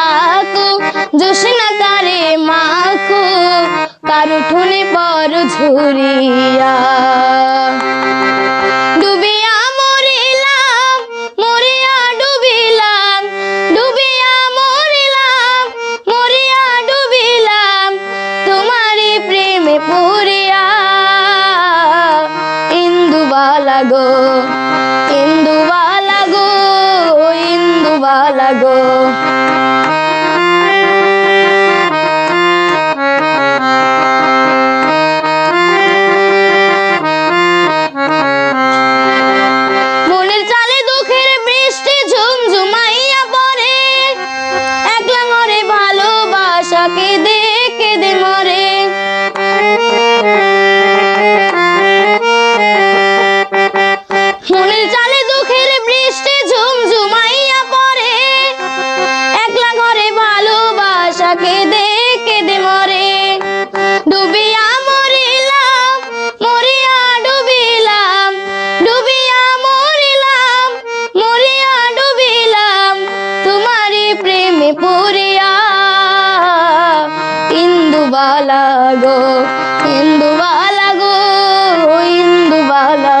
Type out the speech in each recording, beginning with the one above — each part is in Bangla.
ঢাকু জোসনা তারে মাখু, কারু ঠুনে বড় ঝুরিয়া। ডুবিয়া ডুবিলাম ডুবিয়া ডুবিলাম ইন্দুবালা গো ইন্দুবালা গো ইন্দুবালা গো। ইন্দুবালা গো ইন্দুবালা গো ইন্দুবালা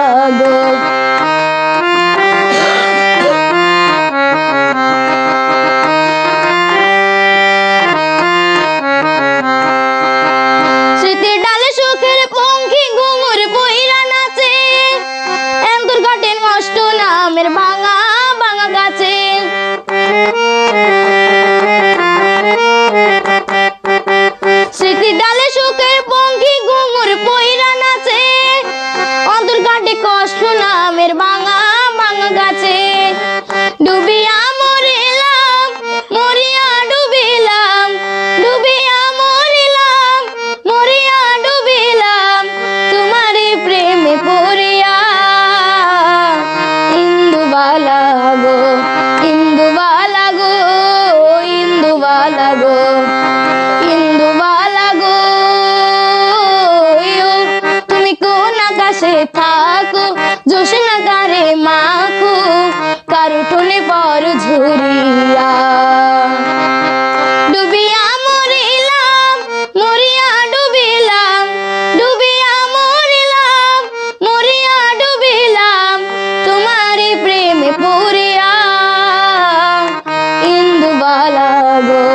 পালাবো